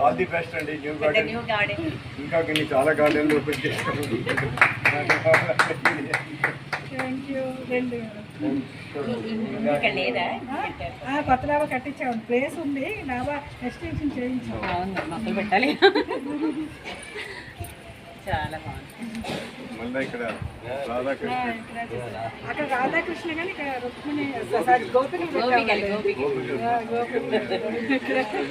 All the best అండి new The garden new garden. ఇంకా కొన్ని చాలా గార్డెన్లు ఓపెన్ చేస్తాను కొత్త డాబా కట్టించాము ప్లేస్ ఉంది. డాబా ఎక్స్టెన్షన్ చేయించాం. అవును మొక్కలు పెట్టాలి. చాలా బాగుంది. మళ్ళీ ఇక్కడ రాధాకృష్ణ. అక్కడ రాధాకృష్ణ కానీ ఇక్కడ రుక్మిణి సారీ గోపిని గోపికలు గోపికలు ఇక్కడ ఇక్కడ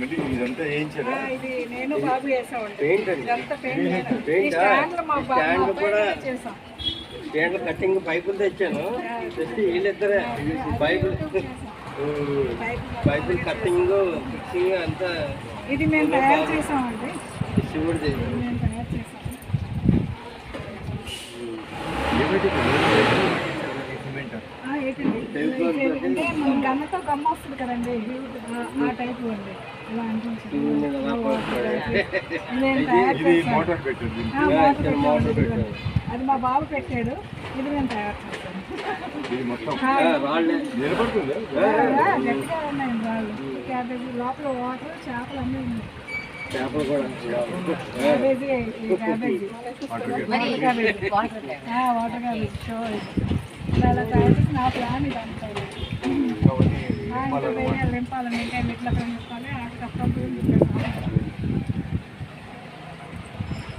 మళ్ళీ ఇదంతా వేయించారా ఆ, ఇది నేను బాబు చేసామండి పెయింట్ ఇదంతా. ఈ స్టాండ్లు మా బాబు చేసాం కటింగ్ పైపులు తెచ్చాను. తెచ్చి వీళ్ళిద్దరే పైపులు పైపులు కట్టింగ్ ఫిక్సింగ్ అంతా ఇది మేము తయారు చేసామండి. మేము తయారు ఏంటండి? ఇది అంటే మన గమ్మతో గమ్మ వస్తుంది కదండి. ఆ- టైప్ అండి. ఇలా అనిపించింది మోటార్. అది మా బాబు పెట్టాడు. ఇది నేను తయారు ఆ, గట్టిగా ఉన్నాయండి వాళ్ళు. క్యాబేజీ లోపల వాటర్ చేపలు అన్నీ ఉన్నాయి. చేపలు కూడా వాటర్ క్యాబేజీ షో తయారు నా ప్లాన్ ఇదంతా ఇంకా వేరే నింపాలని ఇంకా ఇట్లా నింపాలి ఆ కప్పలు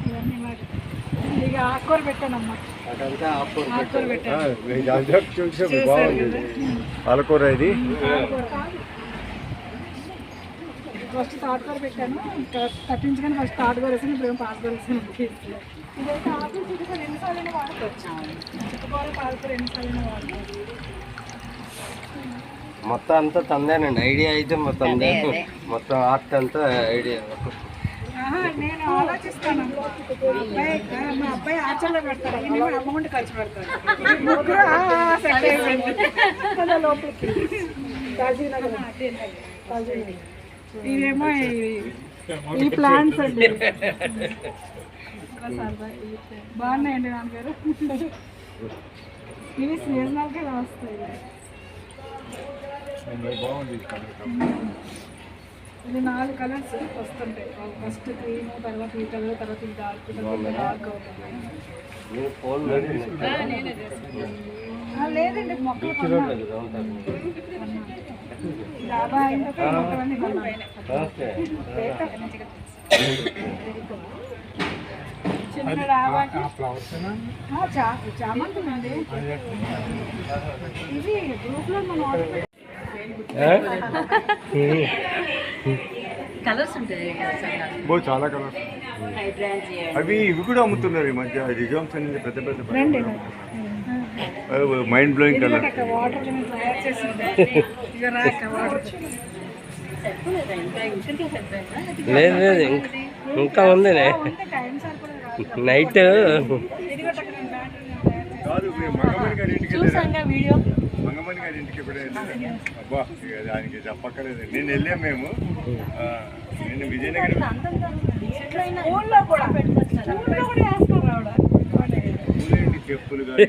ఇవన్నీ మరి. ఇక ఆకుకూర పెట్టానమ్మా. ఆకుకూర పెట్టాను. పాలకూర ఇది? ఫస్ట్ తాటకూర పెట్టాను. ఇంకా కట్టించుకొని ఫస్ట్ తాటకూర వేసాను ఇప్పుడు ఏం పాలకూర వేసాను ఇదైతే ఎన్నిసార్లు వాడుకోవచ్చు. పాలకూర ఎన్నిసార్లు వాడుకోవచ్చు. మొత్తం అంతా తందేనండి. ఐడియా అయితే మొత్తం. మొత్తం ఆర్ట్ అంతా ఐడియా. నేను ఆలోచిస్తాను. అబ్బాయి మా అబ్బాయి ఆచరణలో పెడతాడు. ఈయన కూడా అమౌంట్ ఖర్చు పెడతాడు. ముగ్గురు సెట్ అయిపోయింది. ఇవేమో ఈ- ప్లాంట్స్ అండి. బాగున్నాయండి నాన్నగారు. ఇవి సీజనల్గా వస్తాయి ఇది నాలుగు కలర్స్ వస్తుంటాయి. ఫస్ట్ క్రీమ్ తర్వాత ఈ కలర్ తర్వాత ఈ డార్క్ డార్క్ అవుతుంది లేదండి మొక్కలు చామంతి అండి ఇది మనం ఆర్డర్ కలర్స్ ఉంటాయి చాలా కలర్ హైడ్రాంజియా అవి ఇవి కూడా అమ్ముతున్నారు ఈ మధ్య. రిజామ్స్ అనేది పెద్ద పెద్ద మైండ్ బ్లోయింగ్ కలర్ వాటర్ లేదు లేదు ఇంక- కాదు. నైట్ మంగమణి గారి ఇంటికి ఎప్పుడైనా? అబ్బా దానికి చెప్పక్కర్లేదు. నేను వెళ్ళాం మేము. నేను విజయనగరం చెప్పులు కానీ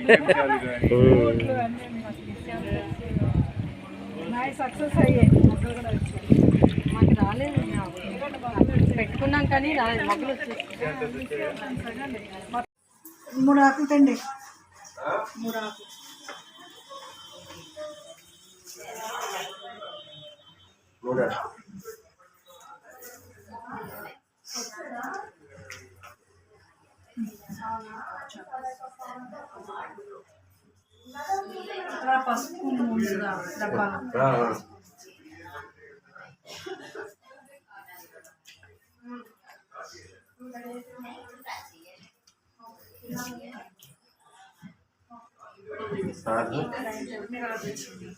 సక్సెస్ అయ్యాయి మొక్కలు కూడా వచ్చాయి మాకు రాలేదు పెట్టుకున్నాం కానీ రాలేదు మొక్కలు వచ్చేసి మూడు ఆకులు తండి మూడు ఆకులు ఇక్కడ పసుపు ముందుగా డబ్బాలు దగ్గర కూర్చోవద్దా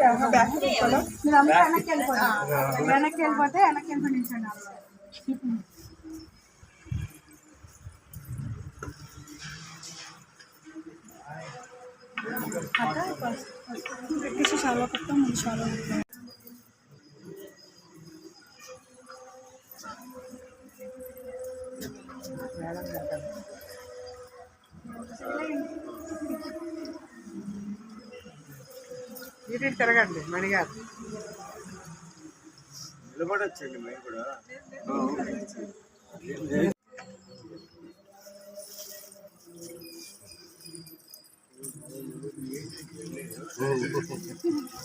మీరు అందరూ వెనక్కి వెళ్ళిపోండి వెనక్కి వెళ్ళిపోతే వెనక్కి వెళ్ళిపోయి నిల్చోండి కిసి శాలువా కప్తా ముందు శాలువా కప్తా. ఇటు తిరగండి మణిగారు. నిలబడొచ్చండి మేము కూడా.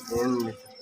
థ్యాంక్